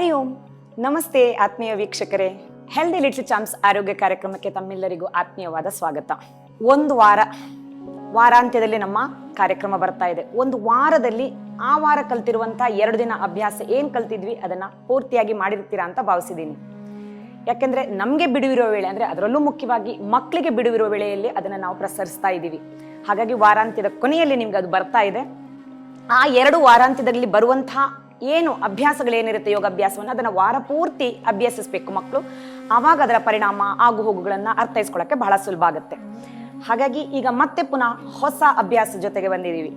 ಹರಿ ಓಂ. ನಮಸ್ತೆ ಆತ್ಮೀಯ ವೀಕ್ಷಕರೇ. ಹೆಲ್ದಿ ಲಿಟ್ಲ್ ಚಾಮ್ಸ್ ಆರೋಗ್ಯ ಕಾರ್ಯಕ್ರಮಕ್ಕೆ ತಮ್ಮೆಲ್ಲರಿಗೂ ಆತ್ಮೀಯವಾದ ಸ್ವಾಗತ. ಒಂದು ವಾರ, ವಾರಾಂತ್ಯದಲ್ಲಿ ನಮ್ಮ ಕಾರ್ಯಕ್ರಮ ಬರ್ತಾ ಇದೆ. ಒಂದು ವಾರದಲ್ಲಿ ಆ ವಾರ ಕಲ್ತಿರುವಂತಹ ಎರಡು ದಿನ ಅಭ್ಯಾಸ ಏನ್ ಕಲ್ತಿದ್ವಿ ಅದನ್ನ ಪೂರ್ತಿಯಾಗಿ ಮಾಡಿರ್ತೀರಾ ಅಂತ ಭಾವಿಸಿದ್ದೀನಿ. ಯಾಕೆಂದ್ರೆ ನಮಗೆ ಬಿಡುವಿರೋ ವೇಳೆ, ಅಂದ್ರೆ ಅದರಲ್ಲೂ ಮುಖ್ಯವಾಗಿ ಮಕ್ಕಳಿಗೆ ಬಿಡುವಿರೋ ವೇಳೆಯಲ್ಲಿ ಅದನ್ನ ನಾವು ಪ್ರಸರಿಸ್ತಾ ಇದ್ದೀವಿ. ಹಾಗಾಗಿ ವಾರಾಂತ್ಯದ ಕೊನೆಯಲ್ಲಿ ನಿಮ್ಗೆ ಅದು ಬರ್ತಾ ಇದೆ. ಆ ಎರಡು ವಾರಾಂತ್ಯದಲ್ಲಿ ಬರುವಂತಹ ಏನು ಅಭ್ಯಾಸಗಳೇನಿರುತ್ತೆ ಯೋಗಾಭ್ಯಾಸವನ್ನು, ಅದನ್ನು ವಾರ ಪೂರ್ತಿ ಅಭ್ಯಸಿಸಬೇಕು ಮಕ್ಕಳು ಆವಾಗ ಅದರ ಪರಿಣಾಮ ಆಗು ಹೋಗುಗಳನ್ನು ಅರ್ಥೈಸ್ಕೊಳ್ಳೋಕ್ಕೆ ಬಹಳ ಸುಲಭ ಆಗುತ್ತೆ. ಹಾಗಾಗಿ ಈಗ ಮತ್ತೆ ಪುನಃ ಹೊಸ ಅಭ್ಯಾಸ ಜೊತೆಗೆ ಬಂದಿದ್ದೀವಿ.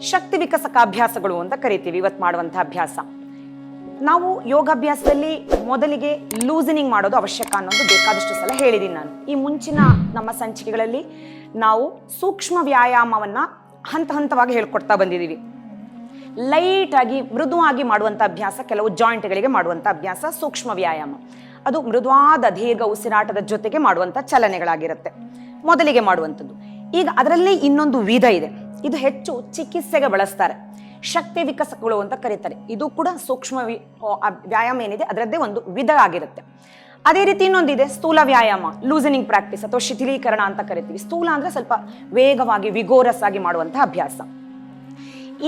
ಶಕ್ತಿ ವಿಕಸಕ ಅಭ್ಯಾಸಗಳು ಅಂತ ಕರಿತೀವಿ ಇವತ್ತು ಮಾಡುವಂಥ ಅಭ್ಯಾಸ. ನಾವು ಯೋಗಾಭ್ಯಾಸದಲ್ಲಿ ಮೊದಲಿಗೆ ಲೂಸನಿಂಗ್ ಮಾಡೋದು ಅವಶ್ಯಕ ಅನ್ನೋದು ಬೇಕಾದಷ್ಟು ಸಲ ಹೇಳಿದ್ದೀನಿ ನಾನು. ಈ ಮುಂಚಿನ ನಮ್ಮ ಸಂಚಿಕೆಗಳಲ್ಲಿ ನಾವು ಸೂಕ್ಷ್ಮ ವ್ಯಾಯಾಮವನ್ನು ಹಂತ ಹಂತವಾಗಿ ಹೇಳ್ಕೊಡ್ತಾ ಬಂದಿದ್ದೀವಿ. ಲೈಟ್ ಆಗಿ ಮೃದುವಾಗಿ ಮಾಡುವಂಥ ಅಭ್ಯಾಸ, ಕೆಲವು ಜಾಯಿಂಟ್ಗಳಿಗೆ ಮಾಡುವಂಥ ಅಭ್ಯಾಸ, ಸೂಕ್ಷ್ಮ ವ್ಯಾಯಾಮ. ಅದು ಮೃದುವಾದ, ದೀರ್ಘ ಉಸಿರಾಟದ ಜೊತೆಗೆ ಮಾಡುವಂಥ ಚಲನೆಗಳಾಗಿರುತ್ತೆ. ಮೊದಲಿಗೆ ಮಾಡುವಂಥದ್ದು. ಈಗ ಅದರಲ್ಲಿ ಇನ್ನೊಂದು ವಿಧ ಇದೆ. ಇದು ಹೆಚ್ಚು ಚಿಕಿತ್ಸೆಗೆ ಬಳಸ್ತಾರೆ. ಶಕ್ತಿ ವಿಕಸಕಗಳು ಅಂತ ಕರೀತಾರೆ. ಇದು ಕೂಡ ಸೂಕ್ಷ್ಮ ವ್ಯಾಯಾಮ ಏನಿದೆ, ಅದರದ್ದೇ ಒಂದು ವಿಧ ಆಗಿರುತ್ತೆ ಅದೇ ರೀತಿ ಇನ್ನೊಂದಿದೆ, ಸ್ಥೂಲ ವ್ಯಾಯಾಮ ಲೂಸನಿಂಗ್ ಪ್ರಾಕ್ಟೀಸ್ ಅಥವಾ ಶಿಥಿಲೀಕರಣ ಅಂತ ಕರಿತೀವಿ. ಸ್ಥೂಲ ಅಂದ್ರೆ ಸ್ವಲ್ಪ ವೇಗವಾಗಿ ವಿಗೋರಸ್ ಆಗಿ ಮಾಡುವಂತಹ ಅಭ್ಯಾಸ.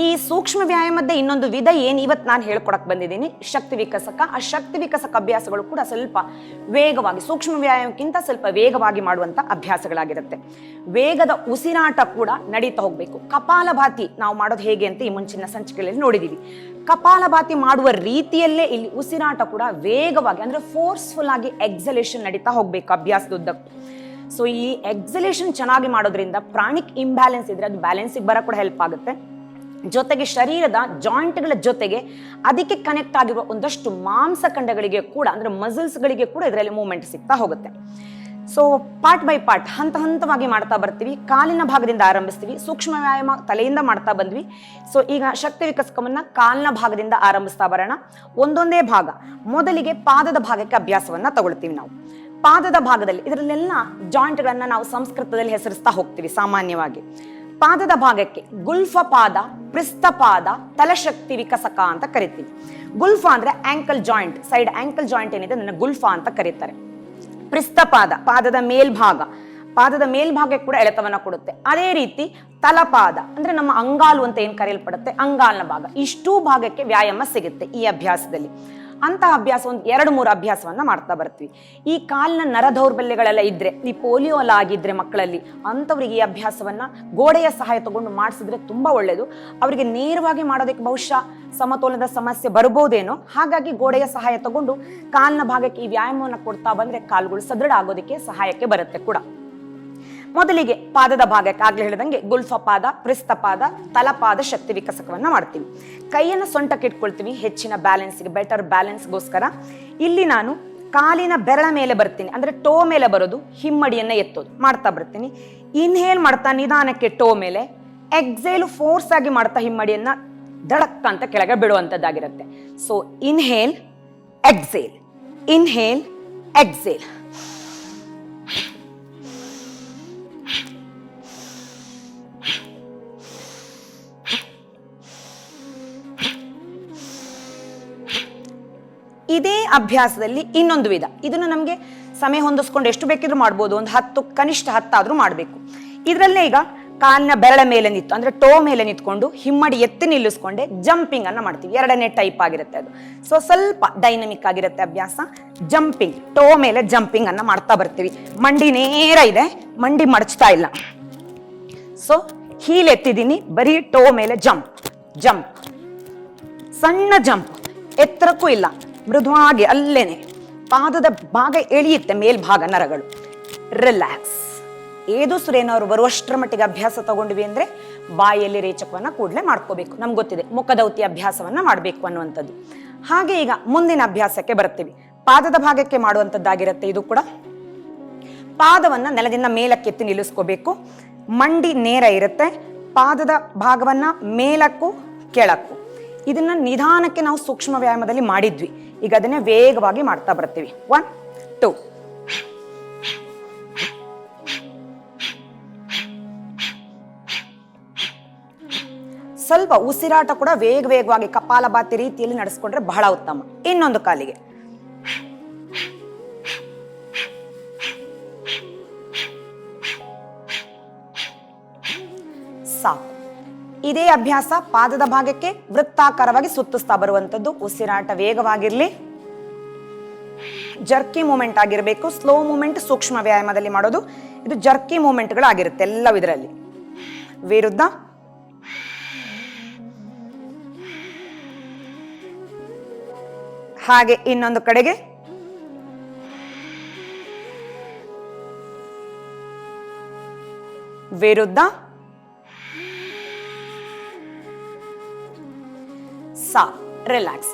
ಈ ಸೂಕ್ಷ್ಮ ವ್ಯಾಯಾಮದ ಇನ್ನೊಂದು ವಿಧ ಏನು ಇವತ್ತು ನಾನು ಹೇಳ್ಕೊಡಕ್ ಬಂದಿದ್ದೀನಿ. ಶಕ್ತಿ ವಿಕಸಕ. ಆ ಶಕ್ತಿ ವಿಕಸಕ ಅಭ್ಯಾಸಗಳು ಕೂಡ ಸ್ವಲ್ಪ ವೇಗವಾಗಿ, ಸೂಕ್ಷ್ಮ ವ್ಯಾಯಾಮಕ್ಕಿಂತ ಸ್ವಲ್ಪ ವೇಗವಾಗಿ ಮಾಡುವಂತ ಅಭ್ಯಾಸಗಳಾಗಿರುತ್ತೆ. ವೇಗದ ಉಸಿರಾಟ ಕೂಡ ನಡೀತಾ ಹೋಗ್ಬೇಕು. ಕಪಾಲಭಾತಿ ನಾವು ಮಾಡೋದು ಹೇಗೆ ಅಂತ ಈ ಮುಂಚಿನ ಸಂಚಿಕೆಯಲ್ಲಿ ನೋಡಿದೀವಿ. ಕಪಾಲಭಾತಿ ಮಾಡುವ ರೀತಿಯಲ್ಲೇ ಇಲ್ಲಿ ಉಸಿರಾಟ ಕೂಡ ವೇಗವಾಗಿ, ಅಂದ್ರೆ ಫೋರ್ಸ್ಫುಲ್ ಆಗಿ ಎಕ್ಸಲೇಷನ್ ನಡೀತಾ ಹೋಗ್ಬೇಕು ಅಭ್ಯಾಸದುದ್ದಕ್ಕೂ. ಸೊ ಈ ಎಕ್ಸಲೇಷನ್ ಚೆನ್ನಾಗಿ ಮಾಡೋದ್ರಿಂದ ಪ್ರಾಣಿಕ್ ಇಂಬ್ಯಾಲೆನ್ಸ್ ಇದ್ರೆ ಅದು ಬ್ಯಾಲೆನ್ಸಿಗೆ ಬರೋ ಕೂಡ ಹೆಲ್ಪ್ ಆಗುತ್ತೆ. ಜೊತೆಗೆ ಶರೀರದ ಜಾಯಿಂಟ್ಗಳ ಜೊತೆಗೆ ಅದಕ್ಕೆ ಕನೆಕ್ಟ್ ಆಗಿರುವ ಒಂದಷ್ಟು ಮಾಂಸಖಂಡಗಳಿಗೆ ಕೂಡ, ಅಂದ್ರೆ ಮಸಲ್ಸ್ಗಳಿಗೆ ಕೂಡ ಇದರಲ್ಲಿ ಮೂವ್ಮೆಂಟ್ ಸಿಗ್ತಾ ಹೋಗುತ್ತೆ. ಸೊ ಪಾರ್ಟ್ ಬೈ ಪಾರ್ಟ್ ಹಂತ ಹಂತವಾಗಿ ಮಾಡ್ತಾ ಬರ್ತೀವಿ, ಕಾಲಿನ ಭಾಗದಿಂದ ಆರಂಭಿಸ್ತೀವಿ, ಸೂಕ್ಷ್ಮ ವ್ಯಾಯಾಮ ತಲೆಯಿಂದ ಮಾಡ್ತಾ ಬಂದ್ವಿ. ಸೊ ಈಗ ಶಕ್ತಿ ವಿಕಸಕವನ್ನ ಕಾಲಿನ ಭಾಗದಿಂದ ಆರಂಭಿಸ್ತಾ ಬರೋಣ. ಒಂದೊಂದೇ ಭಾಗ, ಮೊದಲಿಗೆ ಪಾದದ ಭಾಗಕ್ಕೆ ಅಭ್ಯಾಸವನ್ನ ತಗೊಳ್ತೀವಿ ನಾವು. ಪಾದದ ಭಾಗದಲ್ಲಿ, ಇದರಲ್ಲೆಲ್ಲ ಜಾಯಿಂಟ್ಗಳನ್ನು ನಾವು ಸಂಸ್ಕೃತದಲ್ಲಿ ಹೆಸರಿಸ್ತಾ ಹೋಗ್ತೀವಿ ಸಾಮಾನ್ಯವಾಗಿ. ಪಾದದ ಭಾಗಕ್ಕೆ ಗುಲ್ಫ ಪಾದ ಪೃಷ್ಠ ಪಾದ, ತಲಶಕ್ತಿ ವಿಕಸಕ ಅಂತ ಕರಿತೀವಿ. ಗುಲ್ಫ ಅಂದ್ರೆ ankle joint side ankle joint ಏನಿದೆ ನನ್ನ ಗುಲ್ಫ ಅಂತ ಕರೀತಾರೆ. ಪಾದ, ಪಾದದ ಮೇಲ್ಭಾಗ, ಪಾದದ ಮೇಲ್ಭಾಗಕ್ಕೆ ಕೂಡ ಎಳೆತವನ್ನ ಕೊಡುತ್ತೆ. ಅದೇ ರೀತಿ ತಲಪಾದ ಅಂದ್ರೆ ನಮ್ಮ ಅಂಗಾಲು ಅಂತ ಏನ್ ಕರೆಯಲ್ಪಡುತ್ತೆ? ಅಂಗಾಲ್ನ ಭಾಗ. ಇಷ್ಟೂ ಭಾಗಕ್ಕೆ ವ್ಯಾಯಾಮ ಸಿಗುತ್ತೆ ಈ ಅಭ್ಯಾಸದಲ್ಲಿ. ಅಂತಹ ಅಭ್ಯಾಸ ಒಂದು ಎರಡು ಮೂರು ಅಭ್ಯಾಸವನ್ನ ಮಾಡ್ತಾ ಬರ್ತೀವಿ. ಈ ಕಾಲಿನ ನರ ದೌರ್ಬಲ್ಯಗಳೆಲ್ಲ ಇದ್ರೆ, ಈ ಪೋಲಿಯೋ ಎಲ್ಲ ಆಗಿದ್ರೆ ಮಕ್ಕಳಲ್ಲಿ ಅಂಥವ್ರಿಗೆ ಈ ಅಭ್ಯಾಸವನ್ನ ಗೋಡೆಯ ಸಹಾಯ ತಗೊಂಡು ಮಾಡಿಸಿದ್ರೆ ತುಂಬಾ ಒಳ್ಳೆಯದು ಅವರಿಗೆ ನೇರವಾಗಿ ಮಾಡೋದಕ್ಕೆ ಬಹುಶಃ ಸಮತೋಲನದ ಸಮಸ್ಯೆ ಬರ್ಬೋದೇನೋ, ಹಾಗಾಗಿ ಗೋಡೆಯ ಸಹಾಯ ತಗೊಂಡು ಕಾಲಿನ ಭಾಗಕ್ಕೆ ಈ ವ್ಯಾಯಾಮವನ್ನು ಕೊಡ್ತಾ ಬಂದ್ರೆ ಕಾಲುಗಳು ಸದೃಢ ಆಗೋದಕ್ಕೆ ಸಹಾಯಕ್ಕೆ ಬರುತ್ತೆ ಕೂಡ. ಮೊದಲಿಗೆ ಪಾದದ ಭಾಗಕ್ಕೆ ಆಗ್ಲೇ ಹೇಳಿದಂಗೆ ಗುಲ್ಫ ಪಾದ ಪೃಷ್ಠ ಪಾದ ತಲಪಾದ ಶಕ್ತಿ ವಿಕಸಕವನ್ನ ಮಾಡ್ತೀವಿ. ಕೈಯನ್ನು ಸೊಂಟಕ್ಕೆ ಇಟ್ಕೊಳ್ತೀವಿ, ಹೆಚ್ಚಿನ ಬ್ಯಾಲೆನ್ಸ್ಗೆ ಬೆಟರ್ ಬ್ಯಾಲೆನ್ಸ್ಗೋಸ್ಕರ ಇಲ್ಲಿ ನಾನು ಕಾಲಿನ ಬೆರಳ ಮೇಲೆ ಬರ್ತೀನಿ, ಅಂದ್ರೆ ಟೋ ಮೇಲೆ ಬರೋದು, ಹಿಮ್ಮಡಿಯನ್ನ ಎತ್ತೋದು, ಮಾಡ್ತಾ ಬರ್ತೀನಿ. ಇನ್ಹೇಲ್ ಮಾಡ್ತಾ ನಿಧಾನಕ್ಕೆ ಟೋ ಮೇಲೆ ಎಕ್ಸೇಲು ಫೋರ್ಸ್ ಆಗಿ ಮಾಡ್ತಾ ಹಿಮ್ಮಡಿಯನ್ನ ದಡಕ್ಕ ಅಂತ ಕೆಳಗೆ ಬಿಡುವಂಥದ್ದಾಗಿರುತ್ತೆ so inhale exhale inhale exhale ಇದೇ ಅಭ್ಯಾಸದಲ್ಲಿ ಇನ್ನೊಂದು ವಿಧ. ಇದನ್ನು ನಮಗೆ ಸಮಯ ಹೊಂದಿಸ್ಕೊಂಡು ಎಷ್ಟು ಬೇಕಿದ್ರು ಮಾಡ್ಬೋದು. ಒಂದು ಹತ್ತು, ಕನಿಷ್ಠ ಹತ್ತಾದರೂ ಮಾಡಬೇಕು. ಇದರಲ್ಲೇ ಈಗ ಕಾಲಿನ ಬೆರಳ ಮೇಲೆ ನಿಂತು, ಅಂದ್ರೆ ಟೋ ಮೇಲೆ ನಿಂತ್ಕೊಂಡು ಹಿಮ್ಮಡಿ ಎತ್ತಿ ನಿಲ್ಲಿಸ್ಕೊಂಡೆ ಜಂಪಿಂಗ್ ಅನ್ನು ಮಾಡ್ತೀವಿ. ಎರಡನೇ ಟೈಪ್ ಆಗಿರುತ್ತೆ ಅದು. ಸೊ ಸ್ವಲ್ಪ ಡೈನಮಿಕ್ ಆಗಿರುತ್ತೆ ಅಭ್ಯಾಸ. ಜಂಪಿಂಗ್ ಟೋ ಮೇಲೆ ಜಂಪಿಂಗ್ ಅನ್ನು ಮಾಡ್ತಾ ಬರ್ತೀವಿ. ಮಂಡಿ ನೇರ ಇದೆ. ಮಂಡಿ ಮಡಚ್ತಾ ಇಲ್ಲ. ಸೊ ಹೀಲ್ ಎತ್ತಿದ್ದೀನಿ. ಬರೀ ಟೋ ಮೇಲೆ ಜಂಪ್ ಜಂಪ್ ಸಣ್ಣ ಜಂಪ್ ಎತ್ತರಕ್ಕೂ ಇಲ್ಲ. ಮೃದುವಾಗಿ ಅಲ್ಲೇನೆ ಪಾದದ ಭಾಗ ಎಳಿಯುತ್ತೆ ಮೇಲ್ಭಾಗ ನರಗಳು. ರಿಲ್ಯಾಕ್ಸ್ ಏದು ಸುರೇನವರು ಬರುವಷ್ಟರ ಮಟ್ಟಿಗೆ ಅಭ್ಯಾಸ ತಗೊಂಡ್ವಿ ಅಂದ್ರೆ ಬಾಯಲ್ಲಿ ರೇಚಕವನ್ನ ಕೂಡಲೇ ಮಾಡ್ಕೋಬೇಕು. ನಮ್ಗೆ ಗೊತ್ತಿದೆ, ಮುಖದೌತಿ ಅಭ್ಯಾಸವನ್ನ ಮಾಡಬೇಕು ಅನ್ನುವಂಥದ್ದು. ಹಾಗೆ ಈಗ ಮುಂದಿನ ಅಭ್ಯಾಸಕ್ಕೆ ಬರ್ತೀವಿ ಪಾದದ ಭಾಗಕ್ಕೆ ಮಾಡುವಂಥದ್ದಾಗಿರುತ್ತೆ ಇದು ಕೂಡ. ಪಾದವನ್ನ ನೆಲದಿಂದ ಮೇಲಕ್ಕೆತ್ತಿ ನಿಲ್ಲಿಸ್ಕೋಬೇಕು. ಮಂಡಿ ನೇರ ಇರುತ್ತೆ. ಪಾದದ ಭಾಗವನ್ನ ಮೇಲಕ್ಕೂ ಕೆಳಕ್ಕೂ. ಇದನ್ನ ನಿಧಾನಕ್ಕೆ ನಾವು ಸೂಕ್ಷ್ಮ ವ್ಯಾಯಾಮದಲ್ಲಿ ಮಾಡಿದ್ವಿ. ಈಗ ಅದನ್ನೇ ವೇಗವಾಗಿ ಮಾಡ್ತಾ ಬರ್ತೀವಿ. ಒನ್ ಟೂ ಸ್ವಲ್ಪ ಉಸಿರಾಟ ಕೂಡ ವೇಗ ವೇಗವಾಗಿ ಕಪಾಲಭಾತಿ ರೀತಿಯಲ್ಲಿ ನಡೆಸ್ಕೊಂಡ್ರೆ ಬಹಳ ಉತ್ತಮ. ಇನ್ನೊಂದು ಕಾಲಿಗೆ. ಇದೇ ಅಭ್ಯಾಸ ಪಾದದ ಭಾಗಕ್ಕೆ ವೃತ್ತಾಕಾರವಾಗಿ ಸುತ್ತಿಸ್ತಾ ಬರುವಂತದ್ದು ಉಸಿರಾಟ ವೇಗವಾಗಿರಲಿ. ಜರ್ಕಿ ಮೂಮೆಂಟ್ ಆಗಿರಬೇಕು. ಸ್ಲೋ ಮೂಮೆಂಟ್ ಸೂಕ್ಷ್ಮ ವ್ಯಾಯಾಮದಲ್ಲಿ ಮಾಡೋದು. ಇದು ಜರ್ಕಿ ಮೂಮೆಂಟ್ಗಳಾಗಿರುತ್ತೆ ಎಲ್ಲವೂ ಇದರಲ್ಲಿ. ವಿರುದ್ಧ. ಹಾಗೆ ಇನ್ನೊಂದು ಕಡೆಗೆ. ವಿರುದ್ಧ. ಸಾ ರಿಲ್ಯಾಕ್ಸ್